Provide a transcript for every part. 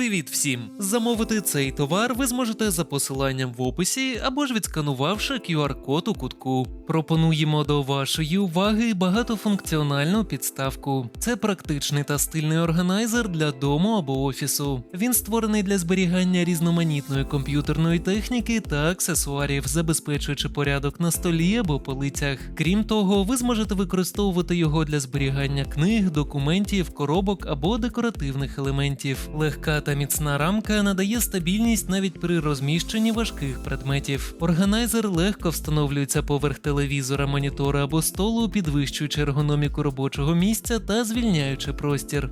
Привіт всім! Замовити цей товар ви зможете за посиланням в описі або ж відсканувавши QR-код у кутку. Пропонуємо до вашої уваги багатофункціональну підставку. Це практичний та стильний органайзер для дому або офісу. Він створений для зберігання різноманітної комп'ютерної техніки та аксесуарів, забезпечуючи порядок на столі або полицях. Крім того, ви зможете використовувати його для зберігання книг, документів, коробок або декоративних елементів. Легка та міцна рамка надає стабільність навіть при розміщенні важких предметів. Органайзер легко встановлюється поверх телевізора, монітора або столу, підвищуючи ергономіку робочого місця та звільняючи простір.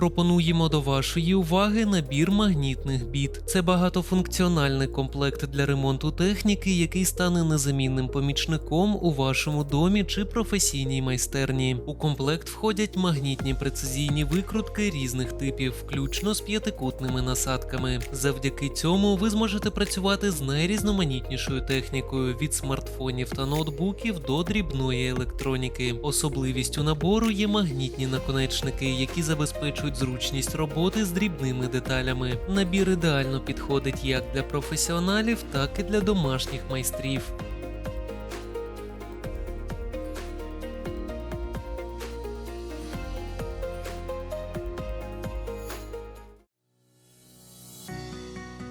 Пропонуємо до вашої уваги набір магнітних біт. Це багатофункціональний комплект для ремонту техніки, який стане незамінним помічником у вашому домі чи професійній майстерні. У комплект входять магнітні прецизійні викрутки різних типів, включно з п'ятикутними насадками. Завдяки цьому ви зможете працювати з найрізноманітнішою технікою від смартфонів та ноутбуків до дрібної електроніки. Особливістю набору є магнітні наконечники, які забезпечують зручність роботи з дрібними деталями. Набір ідеально підходить як для професіоналів, так і для домашніх майстрів.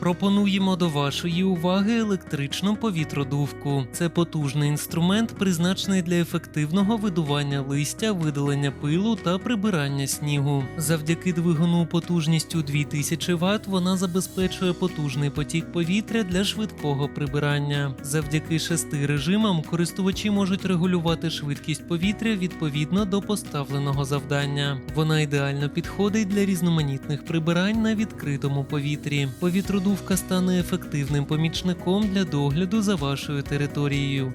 Пропонуємо до вашої уваги електричну повітродувку. Це потужний інструмент, призначений для ефективного видування листя, видалення пилу та прибирання снігу. Завдяки двигуну потужністю 2000 Вт вона забезпечує потужний потік повітря для швидкого прибирання. Завдяки шести режимам користувачі можуть регулювати швидкість повітря відповідно до поставленого завдання. Вона ідеально підходить для різноманітних прибирань на відкритому повітрі. Повітродувка стане ефективним помічником для догляду за вашою територією.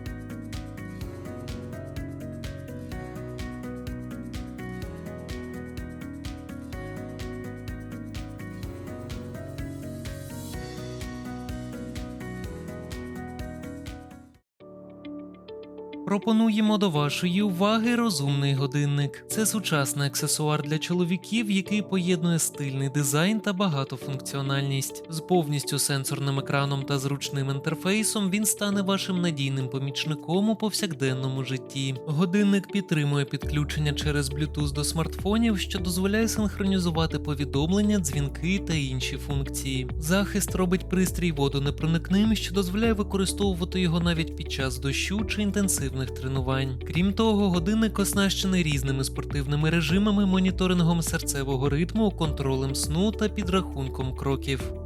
Пропонуємо до вашої уваги розумний годинник. Це сучасний аксесуар для чоловіків, який поєднує стильний дизайн та багатофункціональність. З повністю сенсорним екраном та зручним інтерфейсом він стане вашим надійним помічником у повсякденному житті. Годинник підтримує підключення через Bluetooth до смартфонів, що дозволяє синхронізувати повідомлення, дзвінки та інші функції. Захист робить пристрій водонепроникним, що дозволяє використовувати його навіть під час дощу чи інтенсивних тренувань. Крім того, годинник оснащений різними спортивними режимами, моніторингом серцевого ритму, контролем сну та підрахунком кроків.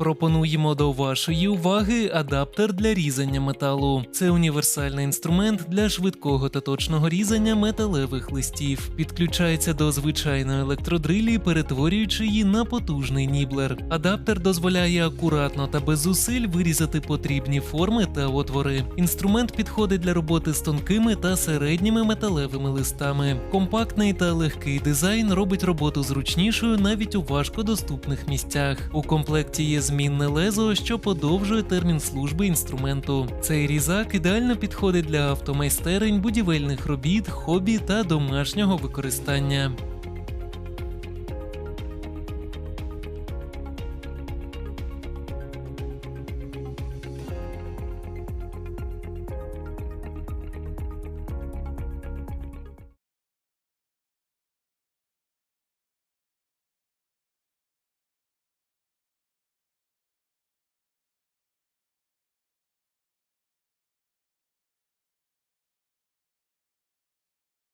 Пропонуємо до вашої уваги адаптер для різання металу. Це універсальний інструмент для швидкого та точного різання металевих листів. Підключається до звичайної електродрилі, перетворюючи її на потужний ніблер. Адаптер дозволяє акуратно та без зусиль вирізати потрібні форми та отвори. Інструмент підходить для роботи з тонкими та середніми металевими листами. Компактний та легкий дизайн робить роботу зручнішою навіть у важкодоступних місцях. У комплекті є змінне лезо, що подовжує термін служби інструменту. Цей різак ідеально підходить для автомайстерень, будівельних робіт, хобі та домашнього використання.